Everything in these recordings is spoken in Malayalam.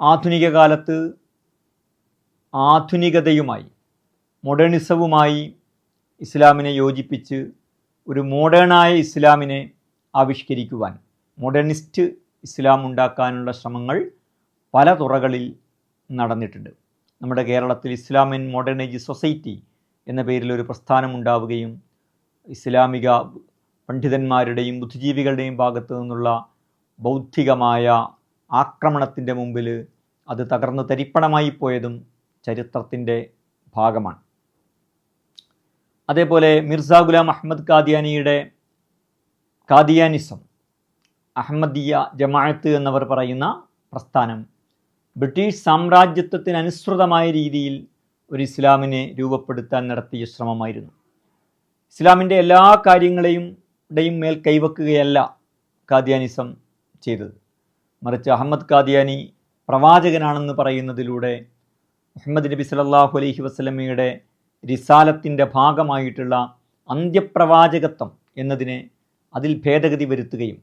ആധുനിക കാലത്ത് ആധുനികതയുമായി മോഡേണിസവുമായി ഇസ്ലാമിനെ യോജിപ്പിച്ച് ഒരു മോഡേണായ ഇസ്ലാമിനെ ആവിഷ്കരിക്കുവാൻ മോഡേണിസ്റ്റ് ഇസ്ലാം ഉണ്ടാക്കാനുള്ള ശ്രമങ്ങൾ പല തുറകളിൽ നടന്നിട്ടുണ്ട്. നമ്മുടെ കേരളത്തിൽ ഇസ്ലാമിൻ മോഡേണേജ് സൊസൈറ്റി എന്ന പേരിൽ ഒരു പ്രസ്ഥാനം ഉണ്ടാവുകയും ഇസ്ലാമിക പണ്ഡിതന്മാരുടെയും ബുദ്ധിജീവികളുടെയും ഭാഗത്തു നിന്നുള്ള ബൗദ്ധികമായ ആക്രമണത്തിന്റെ മുമ്പിൽ അത് തകർന്ന് തരിപ്പണമായി പോയതും ചരിത്രത്തിന്റെ ഭാഗമാണ്. അതേപോലെ മിർസ ഗുലാം അഹമ്മദ് കാദിയാനിയുടെ കാദിയാനിസം അഹമ്മദിയ ജമാഅത്ത് എന്നവർ പറയുന്ന പ്രസ്ഥാനം ബ്രിട്ടീഷ് സാമ്രാജ്യത്വത്തിന് അനുസൃതമായ രീതിയിൽ ഒരു ഇസ്ലാമിനെ രൂപപ്പെടുത്താൻ നടത്തിയ ശ്രമമായിരുന്നു. ഇസ്ലാമിന്റെ എല്ലാ കാര്യങ്ങളെയും മേൽ കൈവക്കുകയല്ല കാദ്യാനിസം ചെയ്തത്. മറിച്ച് അഹമ്മദ് കാദിയാനി പ്രവാചകനാണെന്ന് പറയുന്നതിലൂടെ മുഹമ്മദ് നബി സലല്ലാഹു അലൈഹി വസല്ലമയുടെ റിസാലത്തിന്റെ ഭാഗമായിട്ടുള്ള അന്ത്യപ്രവാചകത്വം എന്നതിനെ അതിൽ ഭേദഗതി വരുത്തുകയും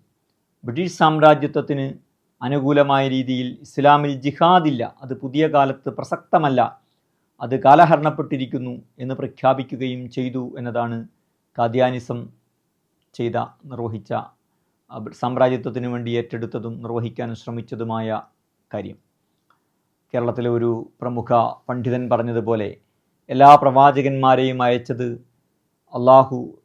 ബ്രിട്ടീഷ് സാമ്രാജ്യത്വത്തിന് അനുകൂലമായ രീതിയിൽ ഇസ്ലാമിൽ ജിഹാദില്ല അത് പുതിയ കാലത്ത് പ്രസക്തമല്ല അത് കാലഹരണപ്പെട്ടിരിക്കുന്നു എന്ന് പ്രഖ്യാപിക്കുകയും ചെയ്തു എന്നതാണ് കാദ്യാനിസം ചെയ്ത നിർവഹിച്ച സാമ്രാജ്യത്വത്തിന് വേണ്ടി ഏറ്റെടുത്തതും നിർവഹിക്കാൻ ശ്രമിച്ചതുമായ കാര്യം. കേരളത്തിലെ ഒരു പ്രമുഖ പണ്ഡിതൻ പറഞ്ഞതുപോലെ എല്ലാ പ്രവാചകന്മാരെയും അയച്ചത് അള്ളാഹു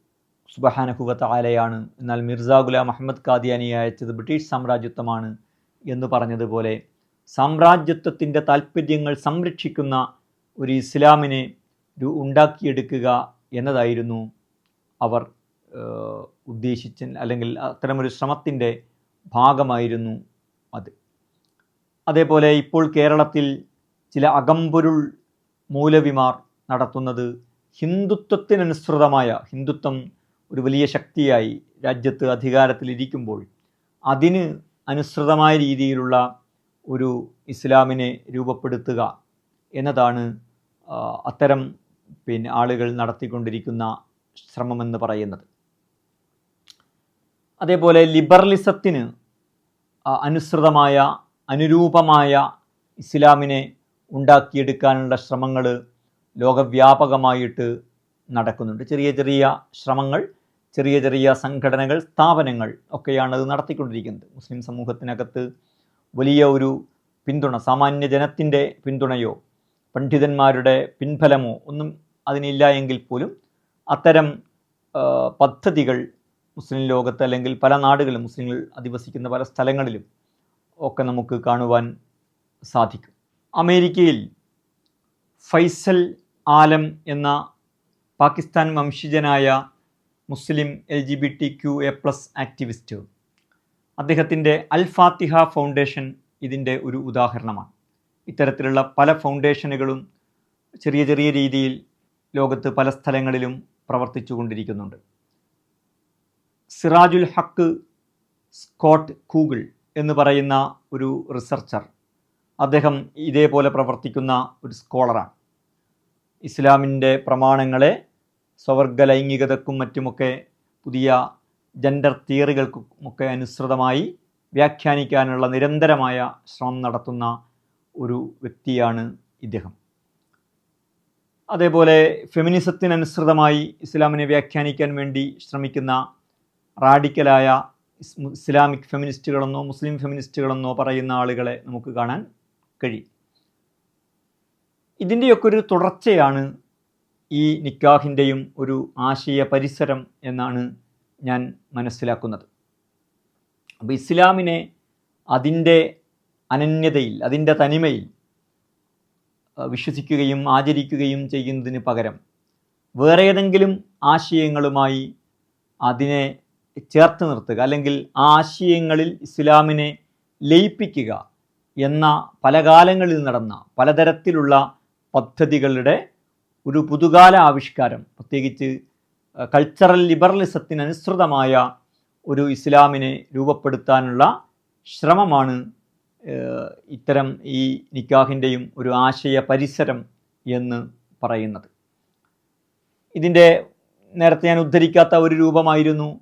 സുബഹാനഹുവത്ത് ആലയാണ് എന്നാൽ മിർസ ഗുലാം അഹമ്മദ് ഖാദിയാനിയെ അയച്ചത് ബ്രിട്ടീഷ് സാമ്രാജ്യത്വമാണ് എന്ന് പറഞ്ഞതുപോലെ സാമ്രാജ്യത്വത്തിന്റെ താല്പര്യങ്ങൾ സംരക്ഷിക്കുന്ന ഒരു ഇസ്ലാമിനെ ഉണ്ടാക്കിയെടുക്കുക എന്നതായിരുന്നു അവർ ഉദ്ദേശിച്ച അല്ലെങ്കിൽ അത്തരമൊരു ശ്രമത്തിന്റെ ഭാഗമായിരുന്നു അത്. അതേപോലെ ഇപ്പോൾ കേരളത്തിൽ ചില അകമ്പൊരുൾ മൂലവിമാർ നടത്തുന്നത് ഹിന്ദുത്വത്തിനനുസൃതമായ ഹിന്ദുത്വം ഒരു വലിയ ശക്തിയായി രാജ്യത്ത് അധികാരത്തിലിരിക്കുമ്പോൾ അതിന് അനുസൃതമായ രീതിയിലുള്ള ഒരു ഇസ്ലാമിനെ രൂപപ്പെടുത്തുക എന്നതാണ് അത്തരം പിന്നെ ആളുകൾ നടത്തിക്കൊണ്ടിരിക്കുന്ന ശ്രമമെന്ന് പറയുന്നത്. അതേപോലെ ലിബറലിസത്തിന് അനുസൃതമായ അനുരൂപമായ ഇസ്ലാമിനെ ഉണ്ടാക്കിയെടുക്കാനുള്ള ശ്രമങ്ങൾ ലോകവ്യാപകമായിട്ട് നടക്കുന്നുണ്ട്. ചെറിയ ചെറിയ ശ്രമങ്ങൾ ചെറിയ ചെറിയ സംഘടനകൾ സ്ഥാപനങ്ങൾ ഒക്കെയാണ് അത് നടത്തിക്കൊണ്ടിരിക്കുന്നത്. മുസ്ലിം സമൂഹത്തിനകത്ത് വലിയ ഒരു പിന്തുണ സാമാന്യ ജനത്തിന്റെ പിന്തുണയോ പണ്ഡിതന്മാരുടെ പിൻഫലമോ ഒന്നും അതിനില്ല എങ്കിൽ പോലും അത്തരം പദ്ധതികൾ മുസ്ലിം ലോകത്ത് അല്ലെങ്കിൽ പല നാടുകളിലും മുസ്ലിങ്ങൾ അധിവസിക്കുന്ന പല സ്ഥലങ്ങളിലും ഒക്കെ നമുക്ക് കാണുവാൻ സാധിക്കും. അമേരിക്കയിൽ ഫൈസൽ ആലം എന്ന പാകിസ്ഥാൻ വംശജനായ മുസ്ലിം L G B T Q A plus activist. അദ്ദേഹത്തിന്റെ അൽ ഫാത്തിഹ ഫൗണ്ടേഷൻ ഇതിന്റെ ഒരു ഉദാഹരണമാണ്. ഇത്തരത്തിലുള്ള പല ഫൗണ്ടേഷനുകളും ചെറിയ ചെറിയ രീതിയിൽ ലോകത്ത് പല സ്ഥലങ്ങളിലും പ്രവർത്തിച്ചു കൊണ്ടിരിക്കുന്നുണ്ട് സിറാജുൽ ഹക്ക് സ്കോട്ട് കൂഗിൾ എന്ന് പറയുന്ന ഒരു റിസർച്ചർ. അദ്ദേഹം ഇതേപോലെ പ്രവർത്തിക്കുന്ന ഒരു സ്കോളറാണ്. ഇസ്ലാമിന്റെ പ്രമാണങ്ങളെ സ്വവർഗ ലൈംഗികതക്കും മറ്റുമൊക്കെ പുതിയ ജെൻഡർ തിയറികൾക്കുമൊക്കെ അനുസൃതമായി വ്യാഖ്യാനിക്കാനുള്ള നിരന്തരമായ ശ്രമം നടത്തുന്ന ഒരു വ്യക്തിയാണ് ഇദ്ദേഹം. അതേപോലെ ഫെമിനിസത്തിനനുസൃതമായി ഇസ്ലാമിനെ വ്യാഖ്യാനിക്കാൻ വേണ്ടി ശ്രമിക്കുന്ന റാഡിക്കലായ ഇസ്- ഇസ്ലാമിക് ഫെമിനിസ്റ്റുകളെന്നോ മുസ്ലിം ഫെമിനിസ്റ്റുകളെന്നോ പറയുന്ന ആളുകളെ നമുക്ക് കാണാൻ കഴിയും. ഇതിന്റെയൊക്കെ ഒരു തുടർച്ചയാണ് ഈ നിക്കാഹിന്റെയും ഒരു ആശയ പരിസരം എന്നാണ് ഞാൻ മനസ്സിലാക്കുന്നത്. അപ്പോൾ ഇസ്ലാമിനെ അതിന്റെ അനന്യതയിൽ അതിന്റെ തനിമയിൽ വിശ്വസിക്കുകയും ആചരിക്കുകയും ചെയ്യുന്നതിന് പകരം വേറെ ഏതെങ്കിലും ആശയങ്ങളുമായി അതിനെ ചേർത്ത് നിർത്തുക അല്ലെങ്കിൽ ആശയങ്ങളിൽ ഇസ്ലാമിനെ ലയിപ്പിക്കുക എന്ന പല കാലങ്ങളിൽ നടന്ന പലതരത്തിലുള്ള പദ്ധതികളുടെ ഒരു പുതുകാല ആവിഷ്കാരം പ്രത്യേകിച്ച് കൾച്ചറൽ ലിബറലിസത്തിനനുസൃതമായ ഒരു ഇസ്ലാമിനെ രൂപപ്പെടുത്താനുള്ള ശ്രമമാണ് ഇത്തരം ഈ നിക്കാഹിന്റെയും ഒരു ആശയ പരിസരം എന്ന് പറയുന്നത്. ഇതിന്റെ നേരത്തെ ഞാൻ ഉദ്ധരിക്കാത്ത ഒരു രൂപമായിരുന്നു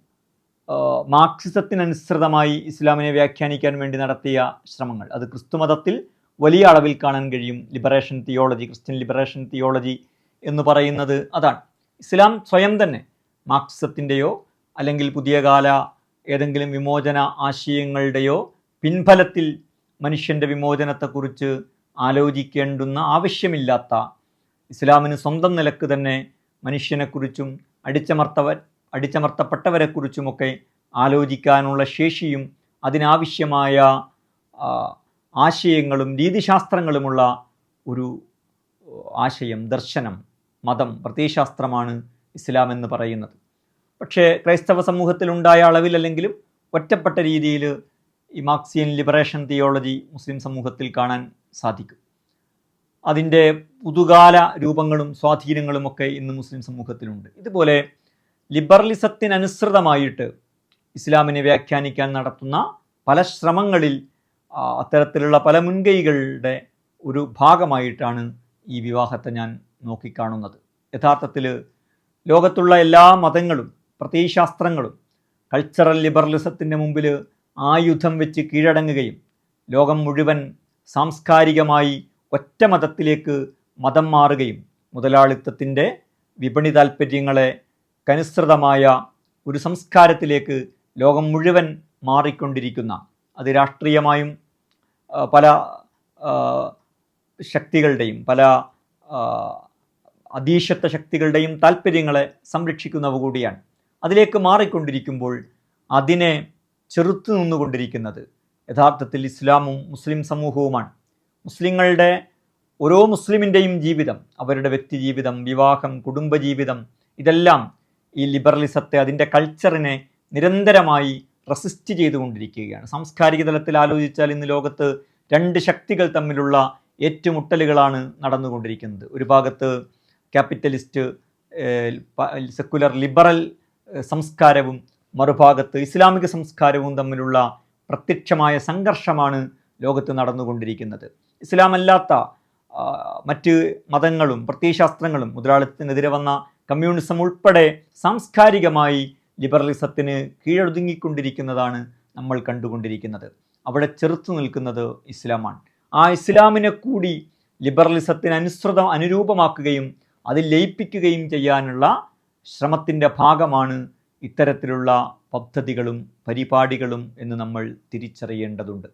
മാർക്സിസത്തിനനുസൃതമായി ഇസ്ലാമിനെ വ്യാഖ്യാനിക്കാൻ വേണ്ടി നടത്തിയ ശ്രമങ്ങൾ. അത് ക്രിസ്തുമതത്തിൽ വലിയ അളവിൽ കാണാൻ കഴിയും. Liberation theology Christian liberation theology എന്ന് പറയുന്നത് അതാണ്. ഇസ്ലാം സ്വയം തന്നെ മാർക്സിസത്തിന്റെയോ അല്ലെങ്കിൽ പുതിയ കാല ഏതെങ്കിലും വിമോചന ആശയങ്ങളുടെയോ പിൻഫലത്തിൽ മനുഷ്യന്റെ വിമോചനത്തെക്കുറിച്ച് ആലോചിക്കേണ്ടുന്ന ആവശ്യമില്ലാത്ത ഇസ്ലാമിന് സ്വന്തം നിലയ്ക്ക് തന്നെ മനുഷ്യനെക്കുറിച്ചും അടിച്ചമർത്തവ അടിച്ചമർത്തപ്പെട്ടവരെക്കുറിച്ചുമൊക്കെ ആലോചിക്കാനുള്ള ശേഷിയും അതിനാവശ്യമായ ആശയങ്ങളും രീതിശാസ്ത്രങ്ങളുമുള്ള ഒരു ആശയം ദർശനം മതം പ്രത്യയശാസ്ത്രമാണ് ഇസ്ലാം എന്ന് പറയുന്നത്. പക്ഷേ ക്രൈസ്തവ സമൂഹത്തിലുണ്ടായ അളവിലല്ലെങ്കിലും ഒറ്റപ്പെട്ട രീതിയിൽ ഈ മാർക്സിയൻ ലിബറേഷൻ തിയോളജി മുസ്ലിം സമൂഹത്തിൽ കാണാൻ സാധിക്കും. അതിന്റെ പുതുകാല രൂപങ്ങളും സ്വാധീനങ്ങളുമൊക്കെ ഇന്ന് മുസ്ലിം സമൂഹത്തിലുണ്ട്. ഇതുപോലെ ലിബറലിസത്തിനനുസൃതമായിട്ട് ഇസ്ലാമിനെ വ്യാഖ്യാനിക്കാൻ നടത്തുന്ന പല ശ്രമങ്ങളിൽ അത്തരത്തിലുള്ള പല മുൻകൈകളുടെ ഒരു ഭാഗമായിട്ടാണ് ഈ വിവാഹത്തെ ഞാൻ നോക്കിക്കാണുന്നത്. യഥാർത്ഥത്തിൽ ലോകത്തുള്ള എല്ലാ മതങ്ങളും പ്രത്യയശാസ്ത്രങ്ങളും കൾച്ചറൽ ലിബറലിസത്തിന്റെ മുമ്പിൽ ആയുധം വെച്ച് കീഴടങ്ങുകയും ലോകം മുഴുവൻ സാംസ്കാരികമായി ഒറ്റ മതത്തിലേക്ക് മതം മാറുകയും മുതലാളിത്തത്തിന്റെ വിപണി താൽപ്പര്യങ്ങളെ കനുസൃതമായ ഒരു സംസ്കാരത്തിലേക്ക് ലോകം മുഴുവൻ മാറിക്കൊണ്ടിരിക്കുന്ന അത് രാഷ്ട്രീയമായും പല ശക്തികളുടെയും പല അധീശത്വ ശക്തികളുടെയും താല്പര്യങ്ങളെ സംരക്ഷിക്കുന്നവ കൂടിയാണ്. അതിലേക്ക് മാറിക്കൊണ്ടിരിക്കുമ്പോൾ അതിനെ ചെറുത്തു നിന്നുകൊണ്ടിരിക്കുന്നത് യഥാർത്ഥത്തിൽ ഇസ്ലാമും മുസ്ലിം സമൂഹവുമാണ്. മുസ്ലിങ്ങളുടെ ഓരോ മുസ്ലിമിന്റെയും ജീവിതം അവരുടെ വ്യക്തിജീവിതം വിവാഹം കുടുംബജീവിതം ഇതെല്ലാം ഈ ലിബറലിസത്തെ അതിന്റെ കൾച്ചറിനെ നിരന്തരമായി റെസിസ്റ്റ് ചെയ്തുകൊണ്ടിരിക്കുകയാണ്. സാംസ്കാരിക തലത്തിൽ ആലോചിച്ചാൽ ഇന്ന് ലോകത്ത് രണ്ട് ശക്തികൾ തമ്മിലുള്ള ഏറ്റുമുട്ടലുകളാണ് നടന്നുകൊണ്ടിരിക്കുന്നത്. ഒരു ഭാഗത്ത് ക്യാപിറ്റലിസ്റ്റ് സെക്കുലർ ലിബറൽ സംസ്കാരവും മറുഭാഗത്ത് ഇസ്ലാമിക സംസ്കാരവും തമ്മിലുള്ള പ്രത്യക്ഷമായ സംഘർഷമാണ് ലോകത്ത് നടന്നുകൊണ്ടിരിക്കുന്നത്. ഇസ്ലാമല്ലാത്ത മറ്റ് മതങ്ങളും പ്രത്യയശാസ്ത്രങ്ങളും മുതലാളിത്തത്തിനെതിരെ വന്ന കമ്മ്യൂണിസം ഉൾപ്പെടെ സാംസ്കാരികമായി ലിബറലിസത്തിന് കീഴൊതുങ്ങിക്കൊണ്ടിരിക്കുന്നതാണ് നമ്മൾ കണ്ടുകൊണ്ടിരിക്കുന്നത്. അവിടെ ചെറുത്തു നിൽക്കുന്നത് ഇസ്ലാമാണ്. ആ ഇസ്ലാമിനെ കൂടി ലിബറലിസത്തിന് അനുസൃതം അനുരൂപമാക്കുകയും അതിൽ ലയിപ്പിക്കുകയും ചെയ്യാനുള്ള ശ്രമത്തിന്റെ ഭാഗമാണ് ഇത്തരത്തിലുള്ള പദ്ധതികളും പരിപാടികളും എന്ന് നമ്മൾ തിരിച്ചറിയേണ്ടതുണ്ട്.